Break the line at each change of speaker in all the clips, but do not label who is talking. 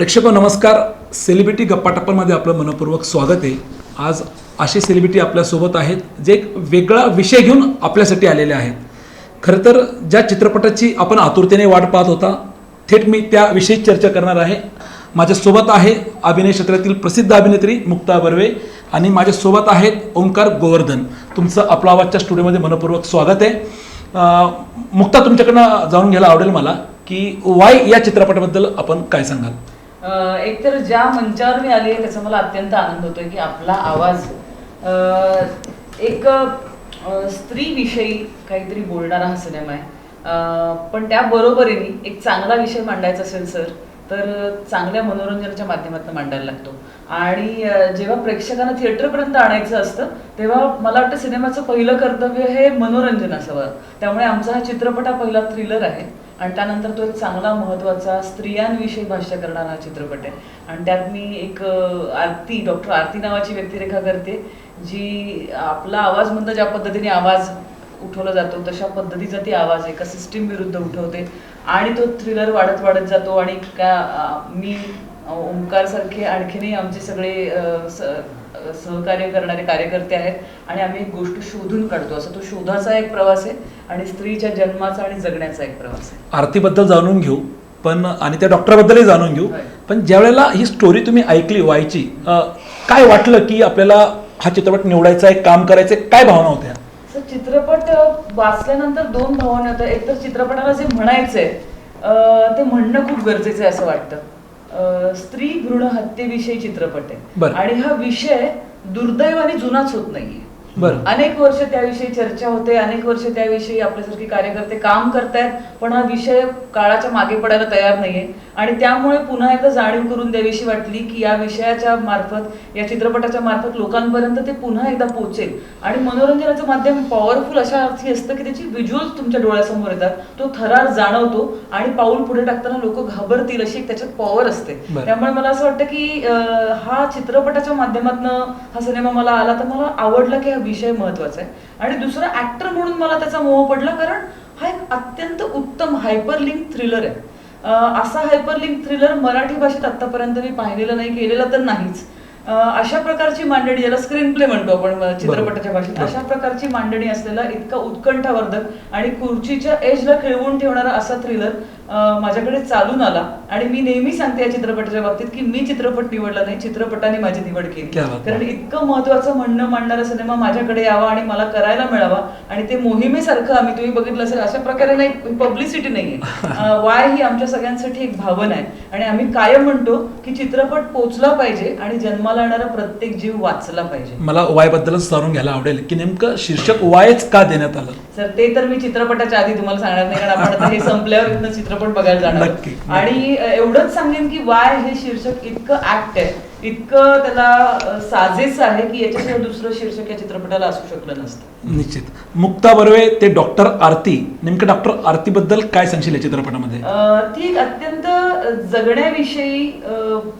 प्रेक्षक नमस्कार सेलिब्रिटी गप्पाटप्पामध्ये आपलं मनपूर्वक स्वागत आहे. आज असे सेलिब्रिटी आपल्यासोबत आहेत जे एक वेगळा विषय घेऊन आपल्यासाठी आलेले आहेत. खरं तर ज्या चित्रपटाची आपण आतुरतेने वाट पाहत होता थेट मी त्याविषयी चर्चा करणार आहे. माझ्यासोबत आहे अभिनय क्षेत्रातील प्रसिद्ध अभिनेत्री मुक्ता बर्वे आणि माझ्यासोबत आहेत ओंकार गोवर्धन. तुमचं आपला आवाजच्या स्टुडिओमध्ये मनपूर्वक स्वागत आहे. मुक्ता तुमच्याकडनं जाणून घ्यायला आवडेल मला की वाय या चित्रपटाबद्दल आपण काय सांगाल?
एकतर ज्या मंचावर मी आली आहे त्याचा मला अत्यंत आनंद होतोय की आपला आवाज एक स्त्रीविषयी काहीतरी बोलणारा हा सिनेमा आहे. पण त्या बरोबरीने एक चांगला विषय मांडायचा असेल सर तर चांगल्या मनोरंजनाच्या माध्यमातून मांडायला लागतो. आणि जेव्हा प्रेक्षकांना थिएटरपर्यंत आणायचं असतं तेव्हा मला वाटतं सिनेमाचं पहिलं कर्तव्य हे मनोरंजन असावं. त्यामुळे आमचा हा चित्रपट हा पहिला थ्रिलर आहे. आणि त्यानंतर तो एक चांगला महत्त्वाचा स्त्रियांविषयी भाष्य करणारा हा चित्रपट आहे. आणि त्यात मी एक आरती डॉक्टर आरती नावाची व्यक्तिरेखा करते जी आपला आवाज म्हणता ज्या पद्धतीने आवाज उठवला जातो तशा पद्धतीचा ती आवाज एका सिस्टीम विरुद्ध उठवते. आणि तो थ्रिलर वाढत वाढत जातो आणि का मी ओंकार सारखे आणखीनही आमचे सगळे स- सहकार्य करणारे कार्यकर्ते आहेत आणि आम्ही एक गोष्ट शोधून काढतो. असं तो शोधाचा एक प्रवास आहे आणि स्त्रीच्या जन्माचा आणि जगण्याचा एक प्रवास आहे.
आरतीबद्दल जाणून घेऊ पण आणि त्या डॉक्टरबद्दलही जाणून घेऊ. पण ज्यावेळेला ही स्टोरी तुम्ही ऐकली वायची अं, काय वाटलं की आपल्याला हा चित्रपट निवडायचा आहे काम करायचं आहे काय भावना होत्या?
सर चित्रपट वाचल्यानंतर दोन भावना होत्या. एक तर चित्रपटाला जे म्हणायचंय ते म्हणणं खूप गरजेचं आहे असं वाटतं. स्त्री भ्रूण हत्येविषयी चित्रपट. आहे आणि हा विषय दुर्दैवाने जुनाच होत नाहीये
बरं.
अनेक वर्ष त्याविषयी चर्चा होते अनेक वर्ष त्याविषयी आपल्यासारखे कार्यकर्ते काम करतायत पण हा विषय काळाच्या मागे पडायला तयार नाहीये. आणि त्यामुळे पुन्हा एकदा जाणीव करून द्यावीशी वाटली की या विषयाच्या मार्फत या चित्रपटाच्या मार्फत लोकांपर्यंत ते पुन्हा एकदा पोहोचेल. आणि मनोरंजनाचं माध्यम पॉवरफुल अशा अर्थी असतं की त्याची व्हिज्युअल्स तुमच्या डोळ्यासमोर येतात. तो थरार जाणवतो आणि पाऊल पुढे टाकताना लोक घाबरतील अशी एक त्याच्यात पॉवर असते. त्यामुळे मला असं वाटतं की हा चित्रपटाच्या माध्यमातून हा सिनेमा मला आला तर मला आवडला की हा विषय महत्त्वाचा आहे. आणि दुसरा ऍक्टर म्हणून मला त्याचा मोह पडला कारण हा एक अत्यंत उत्तम हायपरलिंक थ्रिलर आहे. असा हायपरलिंक थ्रिलर मराठी भाषेत आतापर्यंत मी पाहिलेला नाही केलेला तर नाहीच. अशा प्रकारची मांडणी ज्याला स्क्रीन प्ले म्हणतो आपण चित्रपटाच्या भाषेत. अशा प्रकारची मांडणी असलेला इतका उत्कंठावर्धक आणि खुर्चीच्या एजला खेळवून ठेवणारा असा थ्रिलर माझ्याकडे चालून आला. आणि मी नेहमी सांगते या चित्रपटाच्या बाबतीत की मी चित्रपट निवडला नाही चित्रपटाने माझी निवड केली. कारण इतकं महत्वाचं म्हणणं मांडणारा सिनेमा माझ्याकडे यावा आणि मला करायला मिळावा आणि ते मोहिमेसारखं आम्ही तुम्ही बघितलं असेल अशा प्रकारे नाही पब्लिसिटी नाहीये. वाय ही आमच्या सगळ्यांसाठी एक भावना आहे. आणि आम्ही कायम म्हणतो की चित्रपट पोचला पाहिजे आणि जन्माला येणारा प्रत्येक जीव वाचला पाहिजे.
मला वायबद्दलच जाणून घ्यायला आवडेल की नेमकं शीर्षक वायच का देण्यात आलं?
सर ते तर मी चित्रपटाच्या आधी तुम्हाला सांगणार नाही कारण आपण हे संपल्यावर इथनं चित्रपट बघायला जाणार. आणि एवढंच सांगेन की वाय हे शीर्षक इतकं ऍक्ट आहे. इतकं त्याला साजेसं आहे की याच्याशिवाय दुसरं शीर्षक या चित्रपटाला असू शकलं नसतं.
निश्चित. मुक्ता बर्वे ते डॉक्टर आरती नेमकं डॉक्टर आरतीबद्दल काय सांगशील या चित्रपटामध्ये?
ती अत्यंत जगण्याविषयी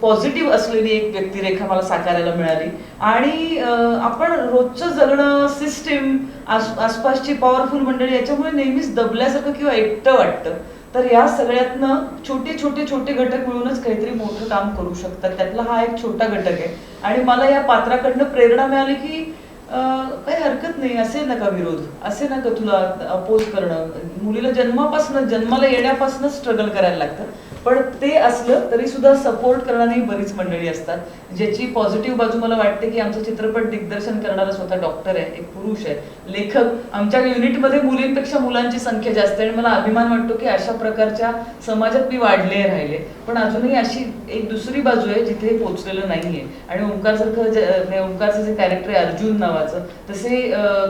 पॉझिटिव्ह असलेली एक व्यक्तिरेखा मला साकारायला मिळाली. आणि आपण रोजचं जगणं सिस्टीम आसपासची पॉवरफुल मंडळी याच्यामुळे नेहमीच दबल्यासारखं किंवा एकटं वाटतं. तर या सगळ्यातनं छोटे छोटे छोटे घटक मिळूनच काहीतरी मोठं काम करू शकतात. त्यातला हा एक छोटा घटक आहे. आणि मला या पात्राकडनं प्रेरणा मिळाली की काही हरकत नाही असे नका विरोध? असे नका तुला अपोज करणं? मुलीला जन्मापासून जन्माला येण्यापासून स्ट्रगल करायला लागतं. पण ते असलं तरी सुद्धा सपोर्ट करणारी बरीच मंडळी असतात. ज्याची पॉझिटिव्ह बाजू मला वाटते की आमचं चित्रपट दिग्दर्शन करणारा स्वतः डॉक्टर आहे एक पुरुष आहे. लेखक आमच्या युनिटमध्ये मुलींपेक्षा मुलांची संख्या जास्त आहे आणि मला अभिमान वाटतो की अशा प्रकारच्या समाजात मी वाढले राहिले. पण अजूनही अशी एक दुसरी बाजू आहे जिथे हे पोहोचलेलं नाहीये. आणि ओंकार सारखं ओंकारचं जे कॅरेक्टर आहे अर्जुन नावाचं तसे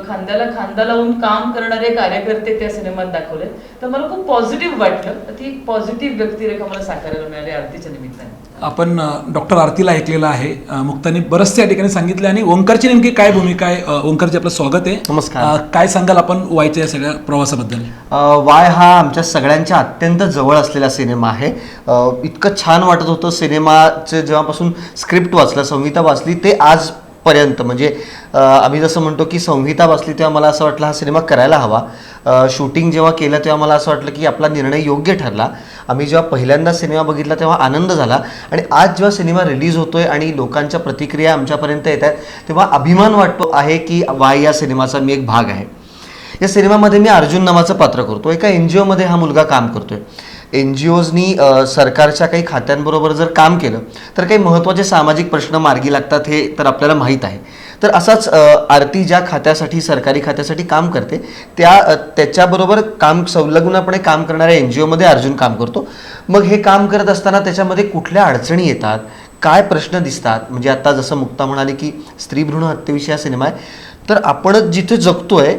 खांद्याला खांदा लावून काम करणारे कार्यकर्ते त्या सिनेमात दाखवले तर मला खूप पॉझिटिव्ह वाटलं. ती ती पॉझिटिव्ह व्यक्तिरेखा मला साकारायला मिळाली आरतीच्या निमित्ताने.
आपण डॉक्टर आरतीला ऐकलेलं आहे. मुक्ताने बरंच त्या ठिकाणी सांगितलं आणि ओंकारची नेमकी काय भूमिका आहे? ओंकारचे आपलं स्वागत आहे.
नमस्कार.
अं, काय सांगाल आपण वायच्या या सगळ्या प्रवासाबद्दल?
अ, वाय हा आमच्या सगळ्यांच्या अत्यंत जवळ असलेला सिनेमा आहे. अ, इतकं छान वाटत होतं सिनेमाचे जेव्हापासून स्क्रिप्ट वाचलं संहिता वाचली ते आज पर्यंत. म्हणजे आम्ही जसं म्हणतो की संहिता बसली तेव्हा मला असं वाटलं हा सिनेमा करायला हवा. शूटिंग जेव्हा केलं तेव्हा मला असं वाटलं की आपला निर्णय योग्य ठरला. आम्ही जेव्हा पहिल्यांदा सिनेमा बघितला तेव्हा आनंद झाला. आणि आज जेव्हा सिनेमा रिलीज होतोय आणि लोकांच्या प्रतिक्रिया आमच्यापर्यंत येत आहेत तेव्हा अभिमान वाटतो आहे की वाय या सिनेमाचा मी एक भाग आहे. या सिनेमामध्ये मी अर्जुन नावाचं पात्र करतो. एका एन जी ओमध्ये हा मुलगा काम करतोय. एन जी ओजनी सरकारच्या काही खात्यांबरोबर जर काम केलं तर काही महत्त्वाचे सामाजिक प्रश्न मार्गी लागतात हे तर आपल्याला माहीत आहे. तर असाच आरती ज्या खात्यासाठी सरकारी खात्यासाठी काम करते त्या त्याच्याबरोबर काम संलग्नपणे काम करणाऱ्या एन जी ओमध्ये अर्जुन काम करतो. मग हे काम करत असताना त्याच्यामध्ये कुठल्या अडचणी येतात? काय प्रश्न दिसतात? म्हणजे आता जसं मुक्ता म्हणाली की स्त्री भ्रूण हत्येविषयी हा सिनेमा आहे. तर आपण जिथे जगतोय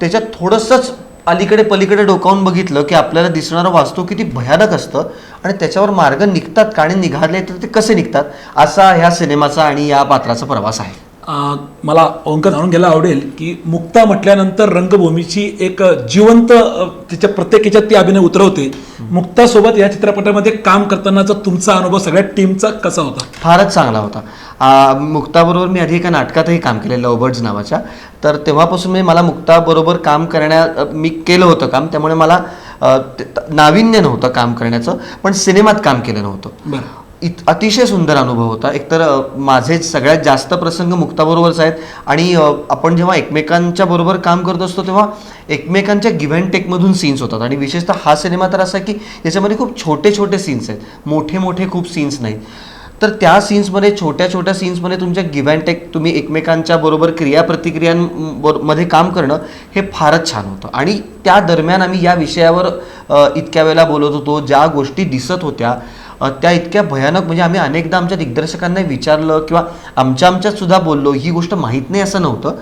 त्याच्यात थोडंसंच अलीकडे पलीकडे डोकावून बघितलं की आपल्याला दिसणारं वास्तव किती भयानक असतं आणि त्याच्यावर मार्ग निघतात का आणि निघाले तर ते कसे निघतात? असा ह्या सिनेमाचा आणि या पात्राचा प्रवास आहे.
मला अंक जाणून घ्यायला आवडेल की मुक्ता म्हटल्यानंतर रंगभूमीची एक जिवंत तिच्या प्रत्येक ह्याच्यात ती अभिनय उतरवते. मुक्तासोबत या चित्रपटामध्ये काम करतानाचा तुमचा अनुभव सगळ्या टीमचा कसा होता?
फारच चांगला होता. मुक्ताबरोबर मी आधी एका नाटकातही काम केलं लव बर्ड्स नावाच्या. तर तेव्हापासून मी मला मुक्ताबरोबर काम करण्या मी केलं होतं काम. त्यामुळे मला नाविन्य नव्हतं काम करण्याचं पण सिनेमात काम केलं नव्हतं
बरं.
इत अतिशय सुंदर अनुभव होता. एकतर माझे सगळ्यात जास्त प्रसंग मुक्ताबरोबरच आहेत आणि आपण जेव्हा एकमेकांच्या बरोबर काम करत असतो तेव्हा एकमेकांच्या गिव्ह अँड टेकमधून सीन्स होतात. आणि विशेषतः हा सिनेमा तर असा की याच्यामध्ये खूप छोटे छोटे सीन्स आहेत. मोठे मोठे खूप सीन्स नाहीत. तर त्या सीन्समध्ये छोट्या छोट्या सीन्समध्ये तुमच्या गिव्ह अँड टेक तुम्ही एकमेकांच्या बरोबर क्रियाप्रतिक्रियांमध्ये काम करणं हे फारच छान होतं. आणि त्या दरम्यान आम्ही या विषयावर इतक्या वेळेला बोलत होतो. ज्या गोष्टी दिसत होत्या त्या इतक्या भयानक म्हणजे आम्ही अनेकदा आमच्या दिग्दर्शकांना विचारलं किंवा आमच्या आमच्यात सुद्धा बोललो ही गोष्ट माहीत नाही असं नव्हतं.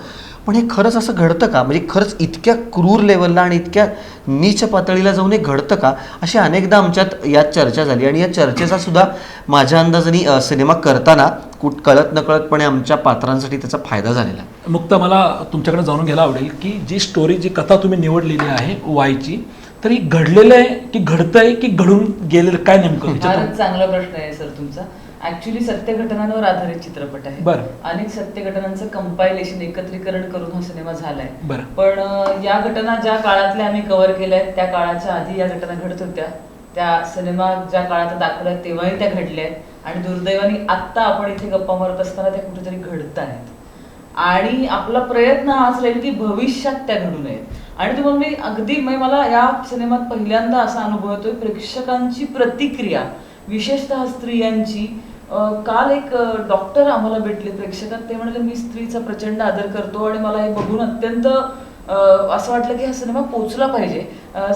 पण हे खरंच असं घडतं का? म्हणजे खरंच इतक्या क्रूर लेवलला आणि इतक्या नीच पातळीला जाऊन हे घडतं का? अशी अनेकदा आमच्यात यात चर्चा झाली आणि या चर्चेचा सुद्धा माझ्या अंदाजाने सिनेमा करताना कुठ कळत नकळतपणे आमच्या पात्रांसाठी त्याचा फायदा झालेला आहे.
मला तुमच्याकडे जाणून घ्यायला आवडेल की जी स्टोरी जी कथा तुम्ही निवडलेली आहे वायची तर ही घडलेलं आहे की घडतंय की घडून गेलेलं काय नेमकं?
फारच चांगला प्रश्न आहे सर तुमचा. ऍक्च्युली सत्य घटनांवर आधारित चित्रपट आहे.
बरं.
अनेक सत्य घटनांचं कंपायलेशन एकत्रीकरण करून हा सिनेमा झालाय.
बरं.
पण अं, या घटना ज्या काळातल्या आम्ही कव्हर केल्या आहेत त्या काळाच्या आधी या घटना घडत होत्या. त्या सिनेमा ज्या काळात दाखवल्या तेव्हाही त्या घडल्या आहेत. आणि दुर्दैवाने आत्ता आपण इथे गप्पा मारत असताना त्या कुठेतरी घडत आहेत आणि आपला प्रयत्न हाच राहील की भविष्यात त्या घडू नयेत. आणि तुम्हाला मी अगदी म्हणजे मला या सिनेमात पहिल्यांदा असा अनुभव येतोय प्रेक्षकांची प्रतिक्रिया विशेषतः स्त्रियांची. काल एक डॉक्टर आम्हाला भेटले प्रेक्षकात. ते म्हणाले मी स्त्रीचा प्रचंड आदर करतो आणि मला हे बघून अत्यंत अं, असं वाटलं की हा सिनेमा पोचला पाहिजे.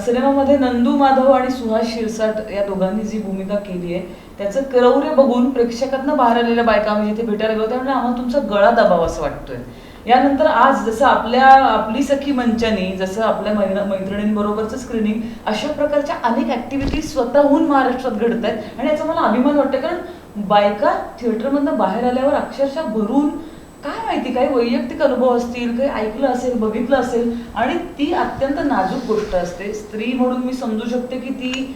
सिनेमामध्ये नंदू माधव आणि सुहास शिरसाट या दोघांनी जी भूमिका केली आहे त्याचं करौर्य बघून प्रेक्षकातनं बाहेर आलेल्या बायका आम्ही जिथे भेटायला गेलो त्यामुळे आम्हाला तुमचा गळा दबाव असं वाटतोय. यानंतर आज जसं आपल्या आपली सखी मंचानी जसं आपल्या मैन- मैत्रिणींबरोबरचं स्क्रीनिंग अशा प्रकारच्या अनेक ऍक्टिव्हिटी स्वतःहून महाराष्ट्रात घडत आहेत आणि याचा मला अभिमान वाटतो कारण बायका थिएटरमधनं बाहेर आल्यावर अक्षरशः भरून काय माहिती काही वैयक्तिक अनुभव असतील काही ऐकलं असेल बघितलं असेल आणि ती अत्यंत नाजूक गोष्ट असते. स्त्री म्हणून मी समजू शकते की ती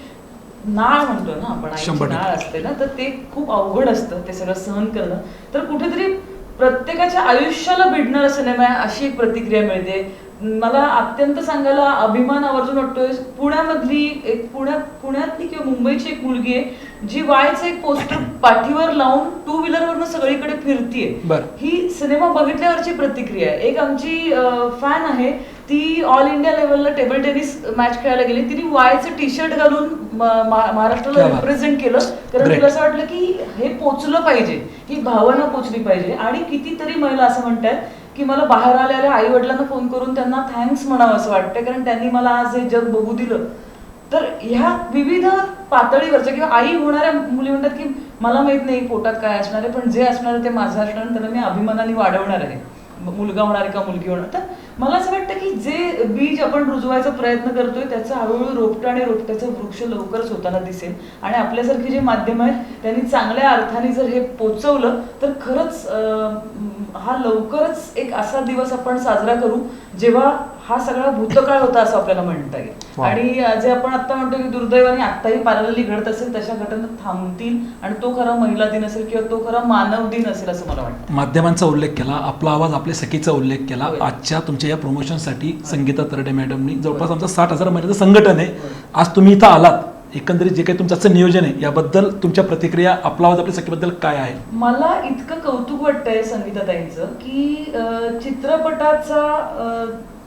नाळ म्हणतो ना आपण आईची
शंभर टक्के.
नाळ असते ना तर ते खूप अवघड असतं ते सगळं सहन करणं. तर कुठेतरी प्रत्येकाच्या आयुष्याला भिडणारा सिनेमा आहे अशी एक प्रतिक्रिया मिळते. मला अत्यंत सांगायला अभिमान आवर्जून वाटतोय. पुण्यामधली एक पुण्यात पुण्यातली किंवा मुंबईची एक मुलगी आहे. जी वायचं एक पोस्टर पाठीवर लावून टू व्हीलरवरनं सगळीकडे फिरतीये. ही सिनेमा बघितल्यावरची प्रतिक्रिया आहे. एक आमची फॅन आहे. ती ऑल इंडिया लेवलला टेबल टेनिस मॅच खेळायला गेली. तिने वायचं टी शर्ट घालून महाराष्ट्राला. रिप्रेझेंट केलं. कारण. तिला असं वाटलं की हे पोचलं पाहिजे. ही भावना पोचली पाहिजे. आणि कितीतरी महिला असं म्हणतात की मला बाहेर आलेल्या आई वडिलांना फोन करून त्यांना थँक्स म्हणावं असं वाटतं कारण त्यांनी मला आज हे जग बघू दिलं. तर ह्या विविध पातळीवरच्या किंवा आई होणाऱ्या मुली म्हणतात की मला माहीत नाही पोटात काय असणार आहे पण जे असणार ते माझं असणार त्याला मी अभिमानाने वाढवणार आहे. मुलगा होणार का मुलगी होणार? तर मला असं वाटतं की जे बीज आपण रुजवायचा प्रयत्न करतोय त्याचं हळूहळू रोपटं आणि रोपट्याचं वृक्ष लवकरच होताना दिसेल. आणि आपल्यासारखी जे माध्यम आहेत त्यांनी चांगल्या अर्थाने जर हे पोचवलं तर खरंच हा लवकरच एक असा दिवस आपण साजरा करू जेव्हा हा सगळा भूतकाळ होता असं आपल्याला म्हणता येईल. आणि जे आपण आता म्हणतो की दुर्दैवाने आत्ताही पॅरलली घडत असेल तशा घटना थांबतील आणि तो खरा महिला दिन असेल किंवा तो खरा मानव दिन असेल असं मला वाटतं.
माध्यमांचा उल्लेख केला आपला आवाज आपल्या सखीचा उल्लेख केला. आजच्या तुमच्या या प्रमोशनसाठी संगीता तरडे मॅडमनी जवळपास आमचं साठ हजार महिन्याचं संघटन आहे. आज तुम्ही इथं आलात. एकंदरीत जे काही तुमचं नियोजन आहे याबद्दल तुमच्या प्रतिक्रिया आपला आवाज आपल्या सखीबद्दल काय आहे?
मला इतकं कौतुक वाटतंय संगीताताईंचं की चित्रपटाचा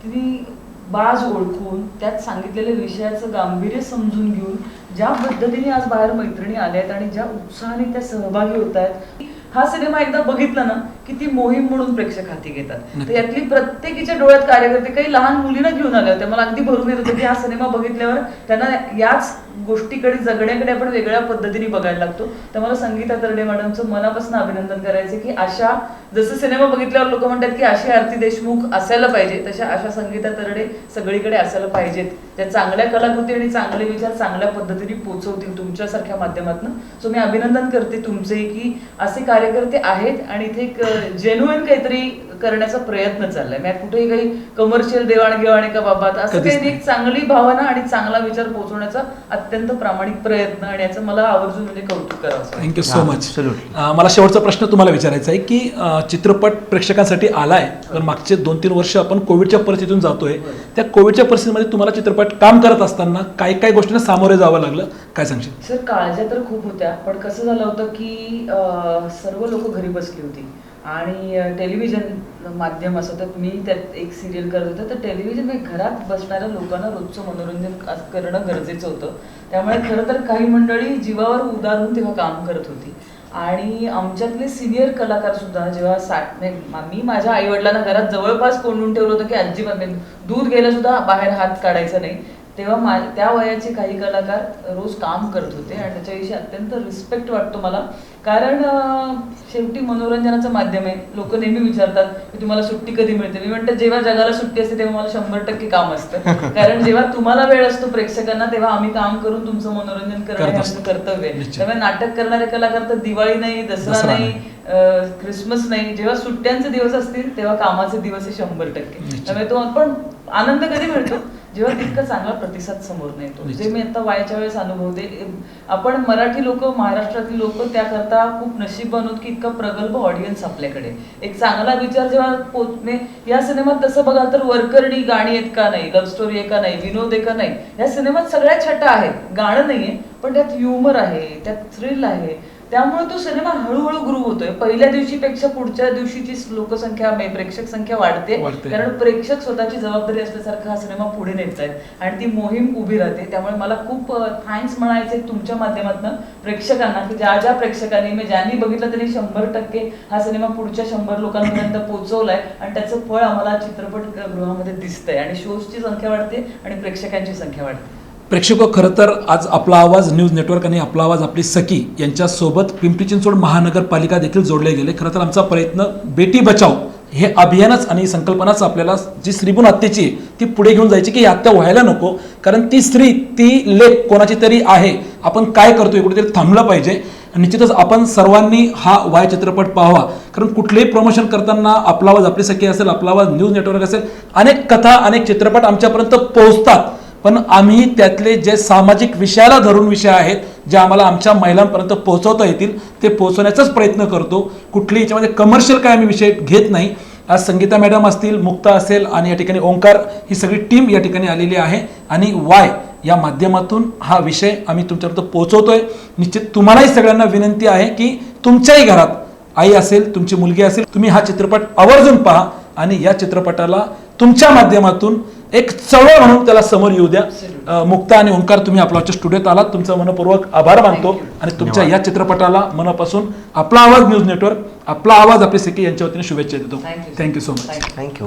तिने बाज ओळखून त्यात सांगितलेल्या विषयाचं गांभीर्य समजून घेऊन ज्या पद्धतीने आज बाहेर मैत्रिणी आल्या आहेत आणि ज्या उत्साहाने त्या सहभागी होत आहेत हा सिनेमा एकदा बघितला ना की ती मोहीम म्हणून प्रेक्षक हाती घेतात तर. यातली प्रत्येकीच्या डोळ्यात कार्यकर्ते काही लहान मुलींना घेऊन आले होते मला अगदी भरून येत होतं की हा सिनेमा बघितल्यावर त्यांना याच गोष्टीकडे जगण्याकडे आपण वेगळ्या पद्धतीने बघायला लागतो. तर मला संगीता तरडे मॅडमचं मनापासून अभिनंदन करायचं की अशा जसं सिनेमा बघितल्यावर लोक म्हणतात की अशी आरती देशमुख असायला पाहिजे तशा अशा संगीता तरडे सगळीकडे असायला पाहिजेत. त्या चांगल्या कलाकृती आणि चांगले विचार चांगल्या पद्धतीने पोचवतील तुमच्यासारख्या माध्यमातून. सो मी अभिनंदन करते तुमचे की असे कार्यकर्ते आहेत आणि इथे एक जेन्युइन काहीतरी करण्याचा प्रयत्न चाललाय मी कुठेही काही कमर्शियल देवाणघेवाण का बाबा असं काही. एक चांगली भावना आणि चांगला विचार पोहोचवण्याचा अत्यंत प्रामाणिक प्रयत्न आणि याचं मला आवर्जून म्हणजे कौतुक करावं.
Thank you so much. मला शेवटचा प्रश्न तुम्हाला विचारायचा आहे की चित्रपट प्रेक्षकांसाठी आलाय पण मागचे दोन तीन वर्ष आपण कोविडच्या परिस्थितीतून जातोय त्या कोविडच्या परिस्थितीमध्ये तुम्हाला चित्रपट काम करत असताना काय काय गोष्टींना सामोरे जावं लागलं काय सांगशील
सर काळज्या तर खूप होत्या पण कसं झालं होतं की सर्व लोक घरी बसली होती आणि टेलिव्हिजन माध्यम असं तर मी त्यात एक सिरियल करत होते. तर टेलिव्हिजन हे घरात बसणाऱ्या लोकांना रोजचं मनोरंजन करणं गरजेचं होतं. त्यामुळे खरं तर काही मंडळी जीवावर उदारून तेव्हा काम करत होती. आणि आमच्यातले सिनियर कलाकार सुद्धा जेव्हा साठ म्हणजे मी माझ्या आई वडिलांना घरात जवळपास कोंडून ठेवलं होतं की अजिबात म्हणजे दूध घ्यायला सुद्धा बाहेर हात काढायचा नाही. तेव्हा मा त्या वयाचे काही कलाकार रोज काम करत होते आणि त्याच्याविषयी अत्यंत रिस्पेक्ट वाटतो मला. कारण शेवटी मनोरंजनाचं माध्यम आहे. लोक नेहमी विचारतात की तुम्हाला सुट्टी कधी मिळते? मी म्हणते जेव्हा जगाला सुट्टी असते तेव्हा मला शंभर टक्के काम असतं. कारण जेव्हा तुम्हाला वेळ असतो प्रेक्षकांना तेव्हा आम्ही काम करून तुमचं मनोरंजन करणं हे. आमचं कर्तव्य आहे. त्यामुळे नाटक करणारे कलाकार तर दिवाळी नाही दसरा नाही. क्रिसमस नाही जेव्हा सुट्ट्यांचे दिवस असतील तेव्हा कामाचे दिवस हे शंभर टक्के. त्यामुळे तो आपण आनंद कधी मिळतो? जेव्हा तितका चांगला प्रतिसाद समोर नाही. जे मी आता वयाच्या वेळेस अनुभवते आपण मराठी लोक महाराष्ट्रातील लोक त्याकरता खूप नशीब आहोत की इतका प्रगल्भ ऑडियन्स आपल्याकडे. एक चांगला विचार जेव्हा पोचणे या सिनेमात तसं बघाल तर वरकरणी गाणी आहेत का नाही लव्ह स्टोरी आहे का नाही विनोद आहे का नाही या सिनेमात सगळ्या छटा आहेत. गाणं नाहीये पण त्यात ह्युमर आहे त्यात थ्रिल आहे. त्यामुळे तो सिनेमा हळूहळू ग्रू होतोय. पहिल्या दिवशीपेक्षा पुढच्या दिवशीची लोकसंख्या प्रेक्षक संख्या वाढते. कारण प्रेक्षक स्वतःची जबाबदारी असल्यासारखा हा सिनेमा पुढे नेत आहेत. आणि ती मोहीम उभी राहते. त्यामुळे मला खूप थँक्स म्हणायचे तुमच्या माध्यमातून प्रेक्षकांना की ज्या ज्या प्रेक्षकांनी म्हणजे ज्यांनी बघितलं त्यांनी शंभर टक्के हा सिनेमा पुढच्या शंभर लोकांपर्यंत पोहोचवलाय. आणि त्याचं फळ आम्हाला चित्रपट गृहामध्ये दिसतंय. आणि शोजची संख्या वाढते आणि प्रेक्षकांची संख्या वाढते.
प्रेक्षक खरं तर आज आपला आवाज न्यूज नेटवर्क आणि आपला आवाज आपली सखी यांच्यासोबत पिंपरी चिंचवड महानगरपालिका देखील जोडले गेले. खरं तर आमचा प्रयत्न बेटी बचाव हे अभियानच आणि संकल्पनाच आपल्याला जी श्रीभून हत्येची ती पुढे घेऊन जायची की ही हत्या व्हायला नको. कारण ती स्त्री ती लेख कोणाची तरी आहे. आपण काय करतोय कुठेतरी थांबलं पाहिजे. निश्चितच आपण सर्वांनी हा वाय चित्रपट पाहावा. कारण कुठलेही प्रमोशन करताना आपला आवाज आपली सखी असेल आपला आवाज न्यूज नेटवर्क असेल अनेक कथा अनेक चित्रपट आमच्यापर्यंत पोहोचतात. पण आम्ही त्यातले जे सामाजिक विषयाला धरून विषय आहेत जे आम्हाला आमच्या महिलांपर्यंत पोहोचवता येतील ते पोहोचवण्याचाच प्रयत्न करतो. कुठली याच्यामध्ये कमर्शियल काय आम्ही विषय घेत नाही. आज संगीता मॅडम असतील मुक्ता असेल आणि या ठिकाणी ओंकार ही सगळी टीम या ठिकाणी आलेली आहे. आणि वाय या माध्यमातून हा विषय आम्ही तुमच्यापर्यंत पोहोचवतोय. निश्चित तुम्हालाही सगळ्यांना विनंती आहे की तुमच्याही घरात आई असेल तुमची मुलगी असेल तुम्ही हा चित्रपट आवर्जून पहा आणि या चित्रपटाला तुमच्या माध्यमातून एक चळवळ म्हणून त्याला समोर येऊ द्या मुक्ता आणि ओंकार तुम्ही आपल्या स्टुडिओत आलात तुमचा मनपूर्वक आभार मानतो. आणि तुमच्या या चित्रपटाला मनापासून आपला आवाज न्यूज नेटवर्क आपला आवाज आपली सिकी यांच्या वतीने शुभेच्छा देतो. Thank you so much.
थँक्यू